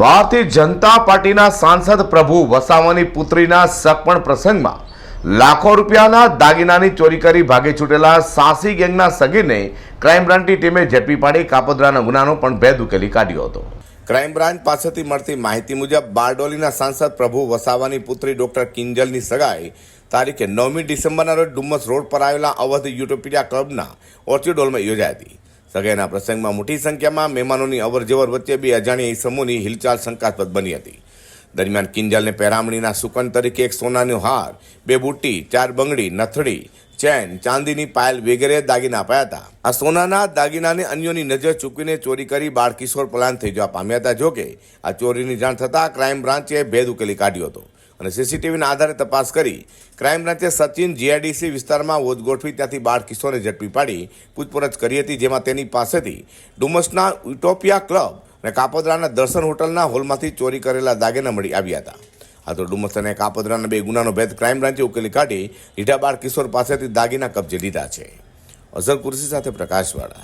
ભારતીય જનતા પાર્ટીના સાંસદ પ્રભુ વસાવાની પુત્રીના સગપણ પ્રસંગમાં લાખો રૂપિયાના દાગીનાની ચોરી કરી ભાગી છૂટેલા સાસી ગેંગના સગીરને ક્રાઇમ બ્રાન્ચની ટીમે ઝડપી પાડી. કાપોદ્રાના ગુનાનો પણ ભેદ ઉકેલી કાઢ્યો હતો. ક્રાઇમ બ્રાન્ચ પાસેથી મળતી માહિતી મુજબ બારડોલીના સાંસદ પ્રભુ વસાવાની પુત્રી ડોક્ટર કિંજલની સગાઈ તારીખે નવમી ડિસેમ્બરના રોજ ડુમ્મસ રોડ પર આવેલા અવધ યુટોપિયા ક્લબના ઓર્ચિડ હોલમાં યોજાઈ હતી. સગાઈના પ્રસંગમાં મોટી સંખ્યામાં મહેમાનોની અવરજવર વચ્ચે બે અજાણ્યા ઇસમોની હિલચાલ શંકાસ્પદ બની હતી. દરમિયાન કિંજલને પહેરામણીના સુકન તરીકે એક સોનાનો હાર, બે બુટ્ટી, ચાર બંગડી, નથડી, ચેન, ચાંદીની પાયલ વગેરે દાગીના અપાયા હતા. આ સોનાના દાગીનાને અન્યોની નજર ચૂકવીને ચોરી કરી બાળકિશોર પ્લાન પલાન થઈ જવા પામ્યા હતા, જોકે આ ચોરીની જાણ થતાં ક્રાઇમ બ્રાન્ચે ભેદ ઉકેલી કાઢ્યો હતો. અને સીસીટીવીના આધારે તપાસ કરી ક્રાઇમ બ્રાન્ચે સચિન જીઆઈડીસી વિસ્તારમાં વોચ ગોઠવી ત્યાંથી બાળ કિશોરને ઝડપી પાડી પૂછપરછ કરી હતી, જેમાં તેની પાસેથી ડુમસના યુટોપિયા ક્લબ અને કાપોદ્રાના દર્શન હોટલના હોલમાંથી ચોરી કરેલા દાગેના મળી આવ્યા હતા. આ તો ડુમસ અને કાપોદ્રાના બે ગુનાનો ભેદ ક્રાઇમ બ્રાન્ચે ઉકેલી કાઢી રીઢા બાળ કિશોર પાસેથી દાગીના કબજે લીધા છે. અઝર કુરશી સાથે પ્રકાશવાળા.